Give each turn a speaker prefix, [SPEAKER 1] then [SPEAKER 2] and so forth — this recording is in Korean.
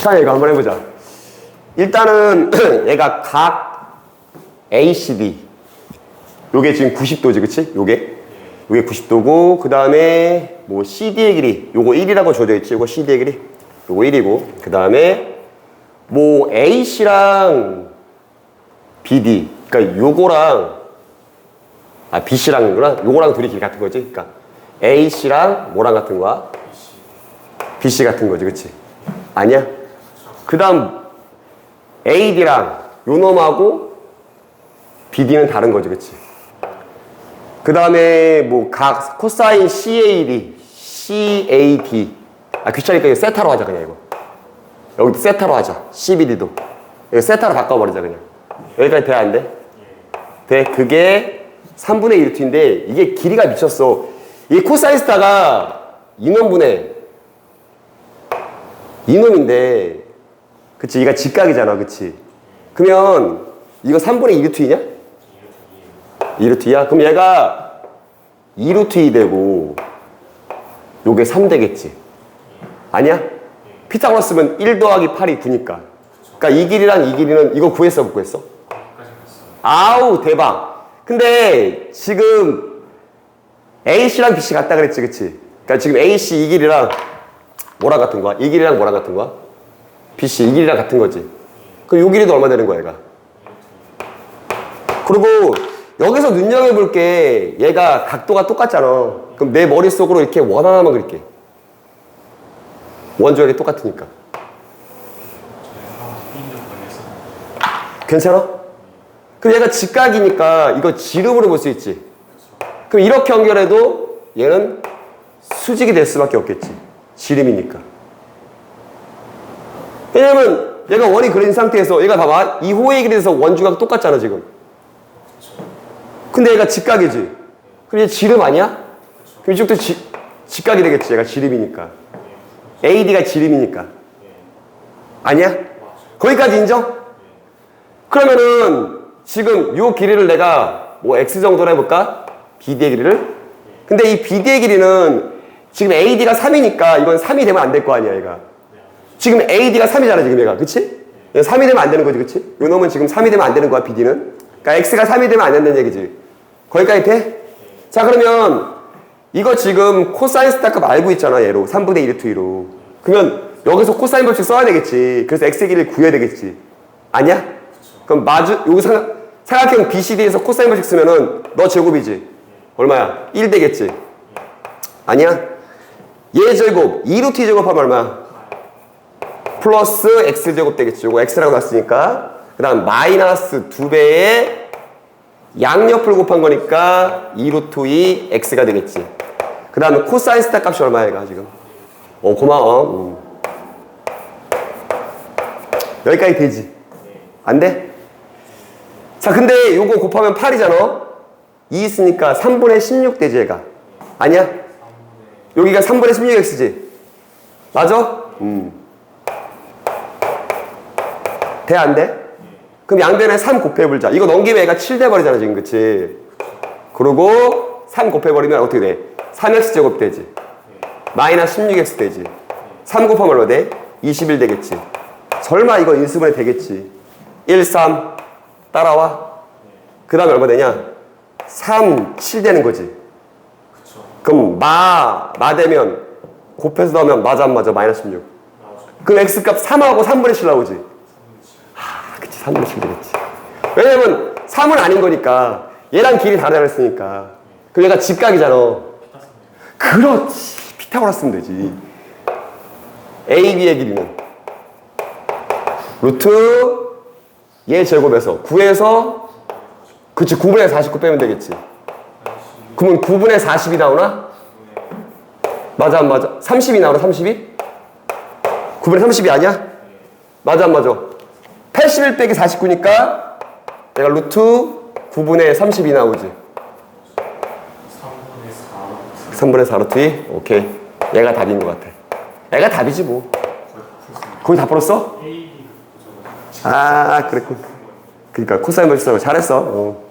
[SPEAKER 1] 자, 이거 한번 해보자. 일단은 얘가 각 ACD. 요게 지금 90도지, 그치? 요게. 요게 90도고, 그 다음에 뭐 CD의 길이. 요거 1이라고 줘져 있지? 요거 CD의 길이. 요거 1이고. 그 다음에 뭐 AC랑 BD. 그러니까 요거랑 아 BC랑이구나. 요거랑 둘이 길 같은 거지. 그러니까 AC랑 뭐랑 같은 거야? BC 같은 거지, 그치? 아니야? 그 다음 AD랑 요 놈하고 BD는 다른 거지, 그치? 그 다음에 뭐 각 코사인 CAD, CAD 아 귀찮으니까 이거 세타로 하자 그냥 이거. 여기도 세타로 하자 CBD도. 이거 세타로 바꿔버리자 그냥. 여기까지 돼 안 돼? 돼. 그게 3분의 1루트인데 이게 길이가 미쳤어. 이 코사인 스타가 이놈분의 이놈인데 그치 얘가 직각이잖아 그치 그러면 이거 3분의 2루트이냐? 2루트야? 그럼 얘가 2루트 2 되고 요게 3 되겠지 아니야? 피타고라스면 1 더하기 8이 9니까 그러니까 이 길이랑 이 길이는 이거 구했어 못 구했어? 아우 대박 근데 지금 A씨랑 B씨 같다 그랬지 그치? 그러니까 지금 AC 이 길이랑 뭐랑 같은 거야? 이 길이랑 뭐랑 같은 거야? BC 이 길이랑 같은 거지. 그럼 요 길이도 얼마 되는 거야 얘가? 그리고 여기서 눈여겨볼 게 얘가 각도가 똑같잖아. 그럼 내 머릿속으로 이렇게 원 하나만 그릴게. 원조역이 똑같으니까. 괜찮아? 그럼 얘가 직각이니까 이거 지름으로 볼 수 있지. 그럼 이렇게 연결해도 얘는 수직이 될 수밖에 없겠지. 지름이니까 왜냐면 얘가 원이 그린 상태에서 얘가 봐봐 이 호의 길이에서 원주각 똑같잖아 지금 근데 얘가 직각이지 그럼 얘 지름 아니야? 그럼 이쪽도 지, 직각이 되겠지 얘가 지름이니까 AD가 지름이니까 아니야? 거기까지 인정? 그러면은 지금 요 길이를 내가 뭐 x 정도로 해볼까? BD의 길이를? 근데 이 BD의 길이는 지금 AD가 3이니까 이건 3이 되면 안 될 거 아니야 얘가 지금 AD가 3이잖아 지금 얘가 그치? 얘 3이 되면 안 되는 거지 그치? 요 놈은 지금 3이 되면 안 되는 거야 BD는 그러니까 X가 3이 되면 안 된다는 얘기지 거기까지 돼? 자 그러면 이거 지금 코사인 스타급 알고 있잖아 얘로 3분의 1의 2로 그러면 여기서 코사인 법칙 써야 되겠지 그래서 X의 길이를 구해야 되겠지 아니야? 그럼 마주 여기 삼, 삼각형 BCD에서 코사인 법칙 쓰면은 너 제곱이지 얼마야? 1 되겠지 아니야? 얘 제곱 2루트 제곱하면 얼마야? 플러스 x 제곱 되겠지. 요거 x라고 놨으니까. 그 다음 마이너스 2배의 양옆을 곱한 거니까 2루트 2 x가 되겠지. 그 다음에 코사인 스타 값이 얼마야, 지금? 어, 고마워. 음. 여기까지 되지? 안 돼? 자, 근데 요거 곱하면 8이잖아? 2 있으니까 3분의 16 되지, 얘가. 아니야? 여기가 3분의 16x지? 맞아? 음. 돼, 안 돼? 그럼 양변에 3 곱해보자. 이거 넘기면 얘가 7 돼버리잖아, 지금, 그치? 그리고 3 곱해버리면 어떻게 돼? 3x 제곱 되지. 마이너스 16x 되지. 3 곱하면 얼마 돼? 21 되겠지. 설마 이거 인수분해 되겠지. 1, 3. 따라와. 그 다음에 얼마 되냐? 3, 7 되는 거지. 그럼 마, 마 되면 곱해서 넣으면 맞아 안 맞아? 마이너스 16. 그럼 x값 3하고 3분의 7 나오지. 3분의 7 되겠지. 왜냐면 3은 아닌 거니까. 얘랑 길이 다르다 그랬으니까. 그럼 얘가 직각이잖아. 그렇지. 피타고라스 쓰면 되지. AB의 길이는 루트 얘 제곱에서 9에서 그치 9분의 49 빼면 되겠지. 그러면 9분의 40이 나오나? 맞아 안 맞아? 30이 나오나 30이? 9분의 30이 아니야? 맞아 안 맞아? 81 빼기 49니까 내가 루트 9분의 30이 나오지 3분의 4 루트 2? 오케이 얘가 답인 것 같아 얘가 답이지 뭐 거의 다 풀었어? 아 그랬군 그러니까 코사인 벌써 잘했어 어.